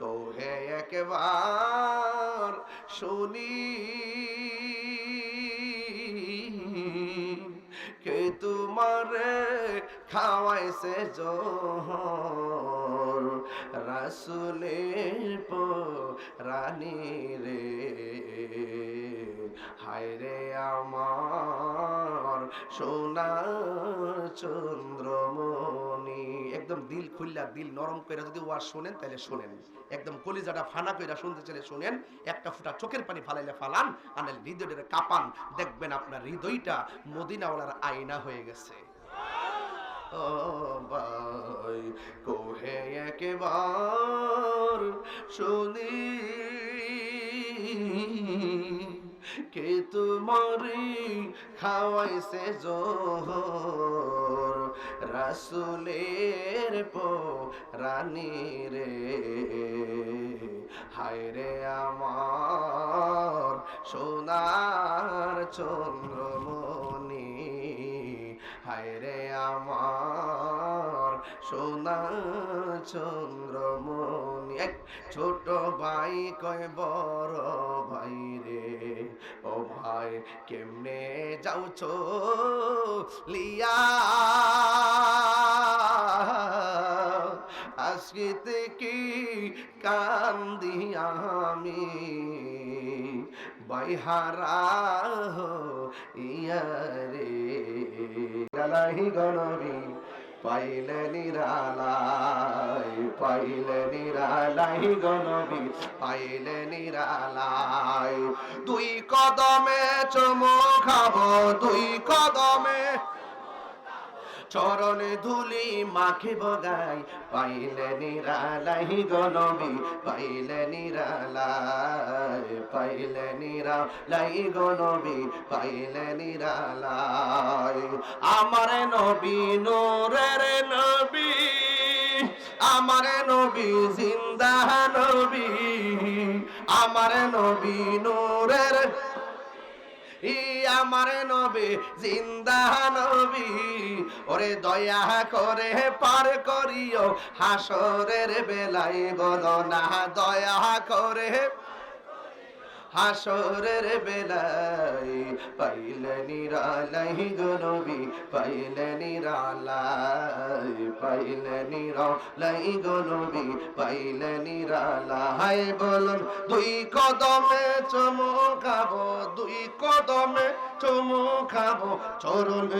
কোহে একবার শুনি। কে তোমারে খাওয়াইছে জোহর রাসুলের পো রানী রে। হায় রে আমার সোনার চন্দ্রমণি। একদম দিল খুললা, দিল নরম করে যদি ওয়াজ শোনেন তাহলে শোনেন। একদম কলিজাটা ফানা কইরা শুনতে চাইলে শোনেন। একটা ফুটা চোখের পানি ফালাইলে ফালান আনালে হৃদয়টা কাপান। দেখবেন আপনার হৃদয়টা মদিনাওয়ালার আয়না হয়ে গেছে। কোহে একবার শুনি কে তোমারি খাওয়াইছে জোহর? রাসুলের পো রানী রে, হায় রে আমার সোনার চন্দ্রমণি, হায় রে সোনা চন্দ্রমণি, এক ছোট ভাই কয়, বড় ভাই রে, ও ভাই কেমনে যাওছো? লিয়া, আজকে থেকে কান্দি আমি, বাইহারা ইয়ারে গণবি পাইলে নিরালাই পাইলে নিরালাই গণবি পাইলে নিরালাই। দুই কদমে চমো খাব দুই কদমে চরণে ধুলি মাখে বগাই, পাইলে নিরালাই গনবি পাইলে নিরালাই পাইলে নিরালাই গনবি পাইলে নিরালাই। আমার নবী নোরের নবী, আমার নবী জিন্দা নবী, আমার নবী নোরের আমার নবী, জিন্দা নবী, ওরে দয়া করে পার করিও হাসরের বেলায় বলো না, দয়া করে হাসরের বেলায় পাইলে নিরালাই গনবি পাইলে নিরালাই পাইলে নিরালাই গনবি পাইলে নিরালাই। বলুন, দুই কদমে চমকাবো, দুই কদমে খাব, চরণ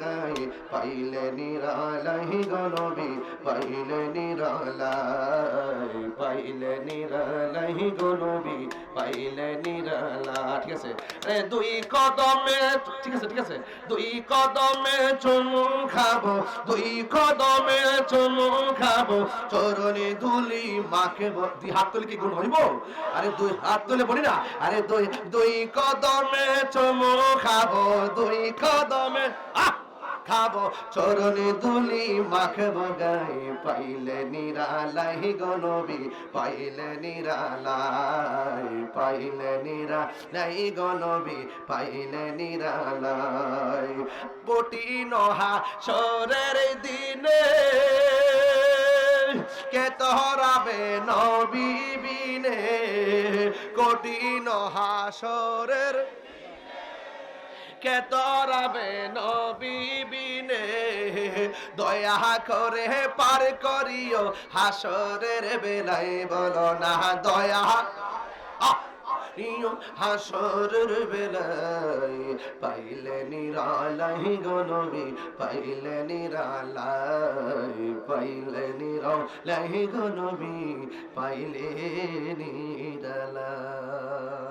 গাই পাইলে নিরালাই গনবি পাইলে নিরালাই পাইলে নিরালাই গনবি পাইলে নিরালা ঠিক আছে? এ, দুই কদমে, ঠিক আছে ঠিক আছে? দুই কদমে চুমু খাব, দুই কদমে চুমু খাব, চরণে ধুলি মাকে দুই হাত তুলে কি গুণ হইব? আরে দুই হাত তুলে বলি না। আরে দুই দুই কদমে চুমু খাব দুই কদমে। আহ! খাব, চরণে দুলি মাখবো গাই পাইলে নিরালাই গনবি পাইলে নিরালাই পাইলে নিরালাই গনবি পাইলে নিরালাই। বটি নহা সরের দিনে কে তোহরাবে নবী বিনে। কঠিন হাসরের কে তরাবে নবী বিনে। দয়া করে পার করিও হাসরের বেলায়, বলো না দয়া! ইয়ো হাসরের বেলায়, পাইলে নিরালাই গনবি পাইলে নিরালাই পাইলে নিরালাই গনবি পাইলে নিরালাই